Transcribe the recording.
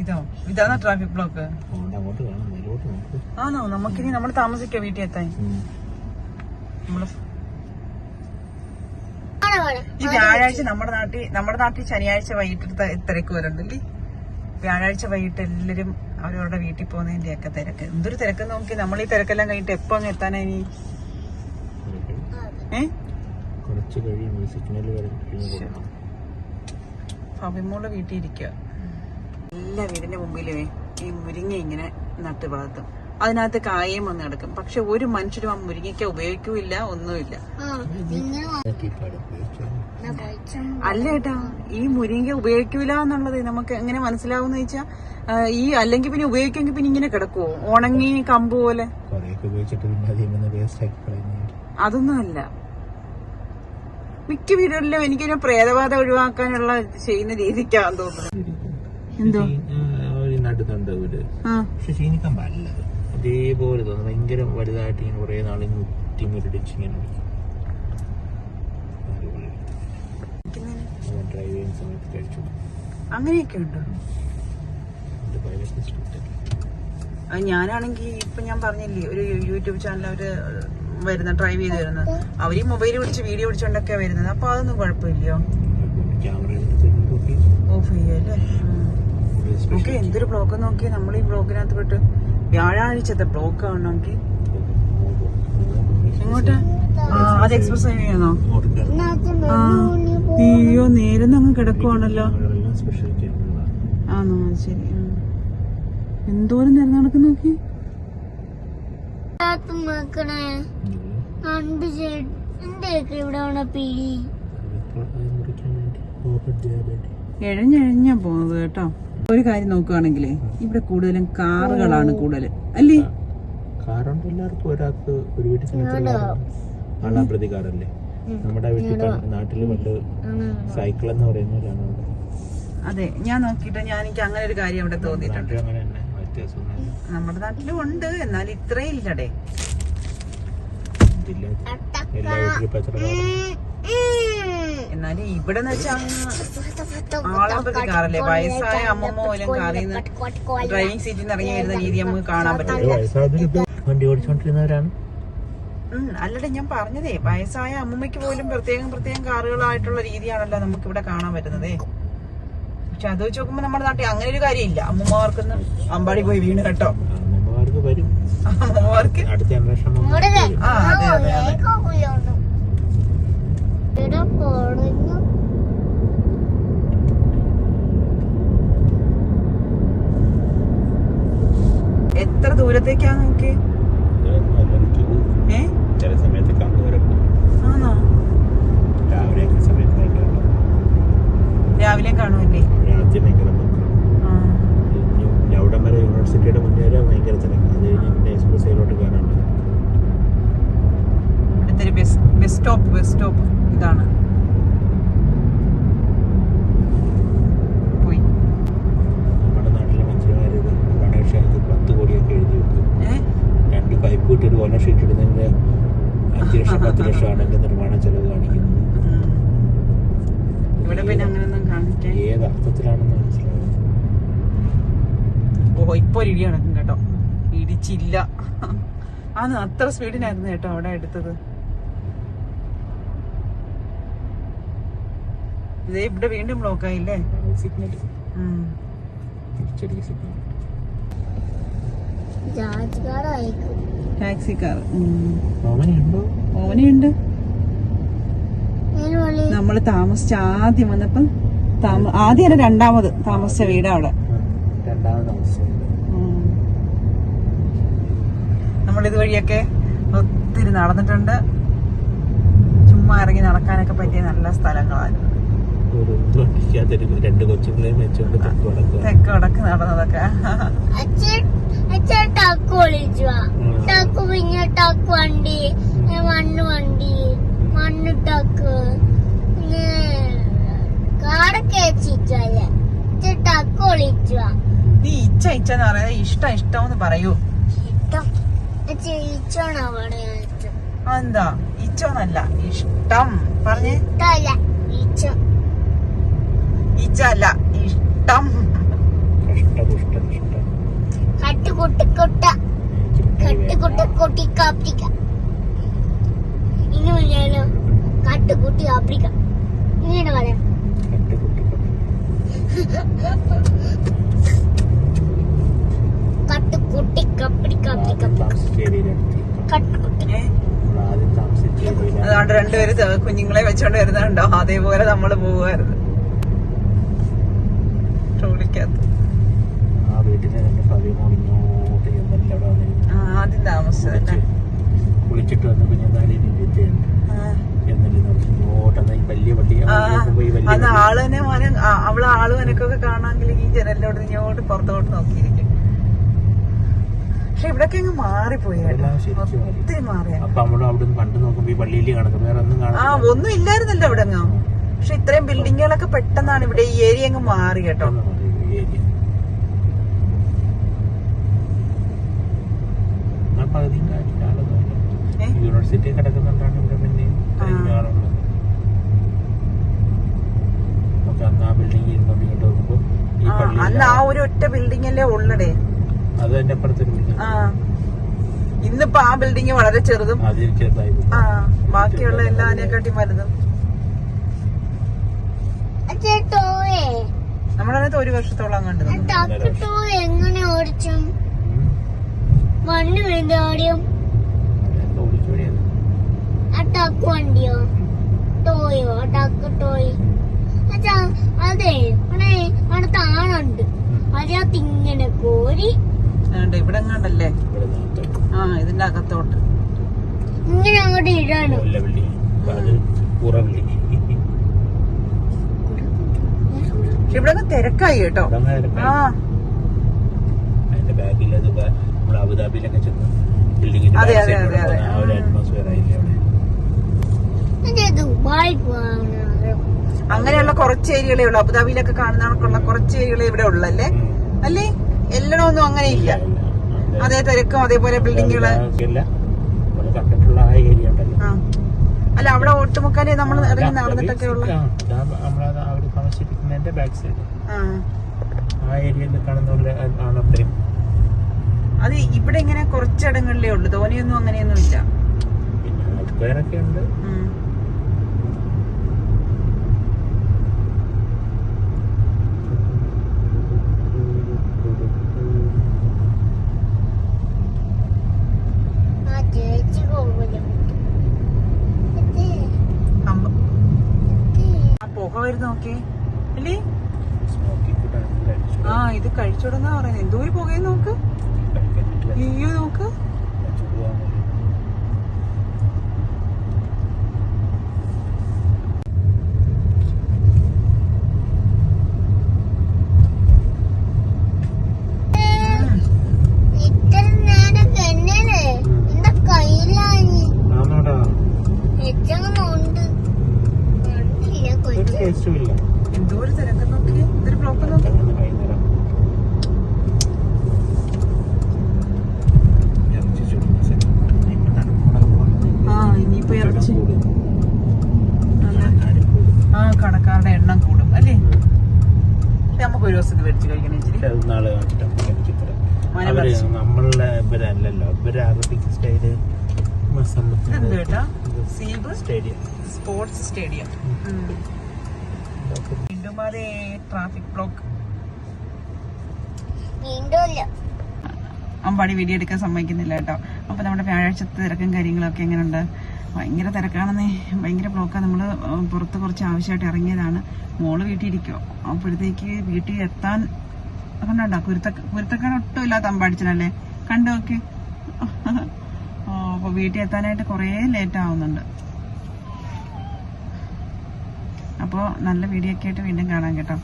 ഇതോ? ഇതാണ് traffic block ആണോ? നമുക്കിനി നമ്മൾ താമസിക്കോ വീട്ടിൽ എത്താൻ. നമ്മൾ ഈ വ്യാഴാഴ്ച നമ്മുടെ നാട്ടിൽ നമ്മുടെ നാട്ടിൽ ശനിയാഴ്ച വൈകിട്ട് തിരക്ക് വരുന്നുണ്ടല്ലേ? വ്യാഴാഴ്ച വൈകിട്ട് എല്ലാരും അവരവരുടെ വീട്ടിൽ പോകുന്നതിന്റെ ഒക്കെ തിരക്ക്. എന്തൊരു തിരക്ക് നോക്കി നമ്മൾ ഈ തിരക്കെല്ലാം കഴിഞ്ഞിട്ട് എപ്പോ അങ്ങ് എത്താനാ ഇനി? ഏ? കുറച്ച് കഴിയും സിഗ്നൽ കഴിഞ്ഞ് കൊടുക്കണം. ഫബിമോൾ വീട്ടിൽ ഇരിക്കുക എല്ലാ വീടിന്റെ മുമ്പിലുമേ ഈ മുരിങ്ങ ഇങ്ങനെ നട്ട് വളർത്തും. അതിനകത്ത് കായയും വന്ന് കിടക്കും. പക്ഷെ ഒരു മനുഷ്യരും ആ മുരിങ്ങയ്ക്ക ഉപയോഗിക്കൂല ഒന്നുമില്ല. അല്ല ഏട്ടാ ഈ മുരിങ്ങ ഉപയോഗിക്കൂല എന്നുള്ളത് നമുക്ക് എങ്ങനെ മനസ്സിലാവുന്ന വെച്ചാ ഈ അല്ലെങ്കിൽ പിന്നെ ഉപയോഗിക്കുമെങ്കിൽ പിന്നെ ഇങ്ങനെ കിടക്കുവോ? ഉണങ്ങി കമ്പ് പോലെ? അതൊന്നും അല്ല. മിക്ക വീടുകളിലും എനിക്കൊരു പ്രേതബാധ ഒഴിവാക്കാനുള്ള ചെയ്യുന്ന രീതിക്കാന്ന് തോന്നുന്നു. എന്തോ? നടുന്നുണ്ട് ആ പക്ഷെ ചീനിക്കാൻ പാടില്ലത് അതേപോലെ തോന്നുന്നു. ഭയങ്കര വലുതായിട്ട് ഇങ്ങനെ കുറേ നാളിൽ മുറ്റി മുരടിച്ച് ഇങ്ങനെ ഡ്രൈവ് ചെയ്യുന്ന സമയത്ത് കഴിച്ചു. അങ്ങനെയൊക്കെ ഉണ്ടോ? ഇത് പൈലറ്റ് ഞാനാണെങ്കി ഇപ്പൊ ഞാൻ പറഞ്ഞില്ലേ ഒരു യൂട്യൂബ് ചാനൽ അവർ വരുന്ന ഡ്രൈവ് ചെയ്ത് വരുന്നത് അവർ ഈ മൊബൈൽ പിടിച്ച് വീഡിയോ പിടിച്ചോണ്ടൊക്കെ വരുന്നത്. അപ്പൊ അതൊന്നും കുഴപ്പമില്ലയോ? ഓഫ് എടുത്ത് നോക്കി എന്തൊരു ബ്ലോക്ക് നോക്കി നമ്മൾ ഈ ബ്ലോക്കിനകത്ത് പെട്ട് വ്യാഴാഴ്ചത്തെ ബ്ലോക്ക് ആണ് നോക്കി എങ്ങോട്ട്? ആ അത് എക്സ്പ്രസ് ഹൈവേ ആണോ? ആ അയ്യോ നേരം അങ്ങ് കിടക്കുവാണല്ലോ. ആണോ ശരി എന്തോരം നേരം നടക്ക് നോക്കി? ചെയ്യാൻ പോകുന്നത് കേട്ടോ. ഒരു കാര്യം നോക്കുകയാണെങ്കിൽ ഇവിടെ കൂടുതലും കാറുകളാണ് കൂടുതൽ അല്ലേ? കാറുണ്ട് എല്ലാവർക്കും ഒരാൾക്ക് ഒരു വീട്ടിൽ? ആളാം പ്രതി കാറല്ലേ? നമ്മുടെ വീട്ടിൽ പണ്ട് സൈക്കിൾ എന്ന് പറയുന്നവരാണ്. അതെ ഞാൻ നോക്കിയിട്ട് ഞാൻ എനിക്ക് അങ്ങനെ ഒരു കാര്യം അവിടെ തോന്നിയിട്ടുണ്ട്. അങ്ങനെ തന്നെ വ്യത്യാസമൊന്നുമില്ല നമ്മുടെ നാട്ടിലും ഉണ്ട് എന്നാൽ ഇത്രയും ഇല്ലടേ എല്ലാ വീട്ടിലും എന്നാലും ഇവിടെ എന്ന് വെച്ചാൽ കാറല്ലേ? വയസ്സായ അമ്മമ്മ പോലും കാറിൽ നിന്ന് ഡ്രൈവിംഗ് സീറ്റിൽ നിന്ന് ഇറങ്ങി വരുന്ന രീതി നമുക്ക് കാണാൻ പറ്റില്ല വണ്ടി ഓടിച്ചോണ്ടിരുന്നവരാണ്. ഉം, അല്ലടെ ഞാൻ പറഞ്ഞതേ വയസ്സായ അമ്മമ്മയ്ക്ക് പോലും പ്രത്യേകം പ്രത്യേകം കാറുകളായിട്ടുള്ള രീതിയാണല്ലോ നമുക്ക് ഇവിടെ കാണാൻ പറ്റുന്നതേ. പക്ഷെ അത് വെച്ച് നോക്കുമ്പോ നമ്മുടെ നാട്ടിൽ അങ്ങനെ ഒരു കാര്യമില്ല. അമ്മമാർക്കൊന്നും അമ്പാടി പോയി വീണ് കേട്ടോ. അമ്മമാർക്ക് വരും. അമ്മമാർക്ക് അടുത്ത ജനറേഷൻ ആ അതെ അതെ അതെ. എത്ര ദൂരത്തേക്കാ നോക്കി ഏ? ചില സമയത്ത് കണ്ടുവരും ആണോ? രാവിലെ സമയത്ത് ഭയങ്കര രാവിലെ കാണുമല്ലേ രാത്രി ഭയങ്കര മക്കളും അവിടം വരെ യൂണിവേഴ്സിറ്റിയുടെ ഭയങ്കര അത് കഴിഞ്ഞ് പിന്നെ എക്സ്പ്രസ് കയറാനുണ്ട് അടുത്തൊരു ബസ് സ്റ്റോപ്പ് ബസ് സ്റ്റോപ്പ് ഇതാണ്. പോയി. രണ്ട് പൈപ്പ് ഷീറ്റ് ഇടുന്നതിന്റെ അഞ്ച് ലക്ഷം പത്ത് ലക്ഷമാണ് എന്റെ നിർമ്മാണ ചെലവ് കാണിക്കുന്നത്. ഉം. ഇവിടെ പിന്നെ അങ്ങനെയൊന്നും കാണിക്കാൻ ഏത് അർത്ഥത്തിലാണെന്ന് മനസ്സിലാവും ഓ ഇപ്പൊ ഒരു ഇടി നടക്കും കേട്ടോ. ഇടിച്ചില്ല. അത് അത്ര സ്പീഡിനായിരുന്നു കേട്ടോ അവിടെ എടുത്തത്. ഇതേ ഇവിടെ വീണ്ടും ബ്ലോക്ക് ആയില്ലേ? സിഗ്നൽ ടാക്സിക്കാർ വിളി നമ്മൾ താമസിച്ച ആദ്യം വന്നപ്പം താമ- ആദ്യമല്ല രണ്ടാമത് താമസിച്ച വീട് അവിടെ. രണ്ടാമത് വഴിയൊക്കെ ഒത്തിരി നടന്നിട്ടുണ്ട്. ചുമ്മാ ഇറങ്ങി നടക്കാനൊക്കെ പറ്റിയ നല്ല സ്ഥലങ്ങളായിരുന്നു. ഒരു വണ്ടിക്കകത്തൊരു രണ്ട് കൊച്ചുങ്ങളെയും വെച്ചുകൊണ്ട് തെക്ക് വടക്കുക തെക്ക് വടക്ക് നടന്നതൊക്കെ. ടാക്ക് വിളിച്ചു. ടക്ക് പിന്നെ ടക്ക് വണ്ടി. മണ്ണ് വണ്ടി. മണ്ണ് ടക്ക്. പിന്നെ കാടൊക്കെ വെച്ചിട്ടല്ലേ ടക്ക് വിളിച്ചു. നീ ഇച്ച ഇച്ച എന്ന് പറയുന്നത് ഇഷ്ടം ഇഷ്ടം എന്ന് പറയൂ. ഇഷ്ടം. അവിടെ വെച്ചു എന്താ ഇച്ചോന്നല്ല ഇഷ്ടം. പറഞ്ഞേ. ഇഷ്ടല്ല ഈച്ച. ഇച്ച ഇജല ഇഷ്ടം. അതുകൊണ്ട് രണ്ടുപേര് കുഞ്ഞുങ്ങളെ വെച്ചോണ്ട് വരുന്നുണ്ടോ? അതേപോലെ നമ്മൾ പോവായിരുന്നു. ആ, ആദ്യം താമസിച്ചതല്ലേ കുളിച്ചിട്ട് വന്ന കുഞ്ഞനാടി നിന്നിട്ടുണ്ട് ആ. എന്നല്ലേ നോക്കി ഇങ്ങോട്ടെന്നാ വലിയ വണ്ടി ആ, പോയി വലിയ അന്ന് ആൾ തന്നെ മോനെ അവൾ ആൾ എനക്കൊക്കെ കാണാമെങ്കിൽ ഈ ജനലിലോട്ട് ഇങ്ങോട്ട് പുറത്തോട്ട് നോക്കിയിരിക്കും. പക്ഷെ ഇവിടൊക്കെ അങ്ങ് മാറിപ്പോയി ഒത്തിരി മാറിയ ആ ഒന്നും ഇല്ലായിരുന്നല്ലോ അവിടെ അങ്ങ് പക്ഷെ ഇത്രയും ബിൽഡിങ്ങുകളൊക്കെ പെട്ടെന്നാണ് ഇവിടെ ഈ ഏരിയ അങ്ങ് മാറി കേട്ടോ? യൂണിവേഴ്സിറ്റി കിടക്കുന്നുണ്ടാണ് ഇവിടെ പിന്നെ അന്ന് ആ ബിൽഡിംഗ് ഇരുന്നോണ്ട് ഇങ്ങോട്ട് നോക്കുമ്പോ ഈ ആ, പള്ളി അന്ന് ആ ഒരു ഒറ്റ ബിൽഡിംഗ് അല്ലേ ഉള്ളടേ. അത് എന്റെ അപ്പുറത്തൊരു ബിൽഡിംഗ് ആ. ഇന്നിപ്പോ ആ ബിൽഡിംഗ് വളരെ ചെറുതും. ബാക്കിയുള്ള എല്ലാതിനെക്കാട്ടി വലുതും. അച്ഛോയെ നമ്മളതിനകത്ത് ഒരു വർഷത്തോളം കണ്ടു ടക്കട്ടോ എങ്ങനെ ഓടിച്ചും. മണ്ണ് വഴിയാണ്. ആ ടക്ക് വണ്ടിയോ? ടോയോ ടക്ക് ടോയ് അച്ഛാ അതെ അവിടെ അവിടെ താണുണ്ട് അതിനകത്ത് ഇങ്ങനെ കോരി. ഇവിടെ എങ്ങാണ്ടല്ലേ? ആ ഇതിന്റെ അകത്തോട്ട്. ഇങ്ങനെ അങ്ങോട്ട് ഇടാണ് കൊല്ല ബിൽഡിംഗ് അപ്പൊ അത് പുറ ബിൽഡിംഗ് പക്ഷെ ഇവിടെ തിരക്കായി കേട്ടോ. ആ. അത് ബ- നമ്മൾ അബുദാബിയിലൊക്കെ ചെന്ന് ബിൽഡിങ്ങിന്റെ അതെ, അതെ, അതെ, അതെ. ആ ഒരു അറ്റ്മോസ്ഫിയർ ആയില്ലേ അങ്ങനെയുള്ള കുറച്ച് ഏരിയകളേ ഉള്ളൂ. അബുദാബിയിലൊക്കെ കാണുന്ന കണക്കുള്ള കുറച്ച് ഏരിയകളെ ഇവിടെ ഉള്ളല്ലേ അല്ലേ? അല്ലേ? എല്ലായിടമൊന്നും അങ്ങനെ ഇല്ല. അതേ. തിരക്കും അതേപോലെ കണ്ടിട്ടുള്ള ആ ഏരിയ ഉണ്ടല്ലോ. ആ. അല്ല അവിടെ ഓട്ടുമുക്കാലേ നമ്മൾ ഇറങ്ങി നടന്നിട്ടൊക്കെ ഉള്ള. താമസിപ്പിക്കുന്നതിന്റെ ബാക്ക് സൈഡ് ആ. ഏരിയയിൽ കാണുന്ന അത് ഇവിടെ ഇങ്ങനെ കുറച്ചിടങ്ങളിലേ ഉള്ളൂ. ധോനിയൊന്നും അങ്ങനെയൊന്നും ഇല്ല. പിന്നെ ഉണ്ട് ഉം. ആ ചേച്ചി പോകലും അമ്പ- ആ പുക വരുന്ന നോക്കി അല്ലേ സ്മോക്കിംഗ് ഫുഡാണ് കഴിച്ചു ആ ഇത് കഴിച്ചോടെന്നാ പറയുന്നത് എന്തോ ഒരു പുകയും നോക്ക്. അയ്യോ നോക്ക് ചൂടാണ് ഉം. ഇത്ര നേരം കണ്ണല്ലേ എന്റെ കയ്യിലാണ് ആണോടാ എച്ചങ്ങുണ്ട് കണ്ടില്ല ഒരു കൊച്ചു ടേസ്റ്റും ഇല്ല എന്തോ ഒരു തിരക്ക് നോക്കി ഇതൊരു ബ്ലോക്ക് നോക്കി അങ്ങനെ വൈകുന്നേരം ഇറച്ചി ചുടുന്ന സ്ഥലം. ഇനിയിപ്പോ തണുപ്പോടെ പോകുന്നത് ആ ഇനിയിപ്പോ ഇറച്ചി കൂടും. അതെ. ആൾക്കാര് കൂടും. ആ കടക്കാരുടെ എണ്ണം കൂടും അല്ലേ പക്ഷെ നമുക്ക് ഒരു ദിവസം ഇത് മേടിച്ച് കഴിക്കണം ഇച്ചിരി. നാളെ അവർ. നമ്മളുടെ ഇവരല്ലല്ലോ. ഇവർ അറബിക് സ്റ്റൈൽ സ്പോർട്സ് സ്റ്റേഡിയം. വീണ്ടും അതേ ട്രാഫിക് ബ്ലോക്ക്. അമ്പാടി വീഡിയോ എടുക്കാൻ സമ്മതിക്കുന്നില്ല കേട്ടോ. അപ്പൊ നമ്മുടെ വ്യാഴാഴ്ചത്തെ തിരക്കും കാര്യങ്ങളൊക്കെ എങ്ങനെയുണ്ട് ഭയങ്കര തിരക്കാണെന്നേ ഭയങ്കര ബ്ലോക്കാണ് നമ്മൾ ഉം, പുറത്ത് കുറച്ച് ആവശ്യമായിട്ട് ഇറങ്ങിയതാണ്. മോൾ വീട്ടിൽ അപ്പോഴത്തേക്ക് വീട്ടിൽ എത്താൻ കണ്ടോ കുരുത്ത കുരുത്തക്കാരൻ ഒട്ടും ഇല്ലാത്ത അമ്പാടിച്ചനല്ലേ കണ്ടു നോക്കി. അപ്പൊ വീട്ടിൽ എത്താനായിട്ട് കുറേ ലേറ്റ് ആവുന്നുണ്ട്. അപ്പോൾ നല്ല വീഡിയോ ഒക്കെ ആയിട്ട് വീണ്ടും കാണാം കേട്ടോ.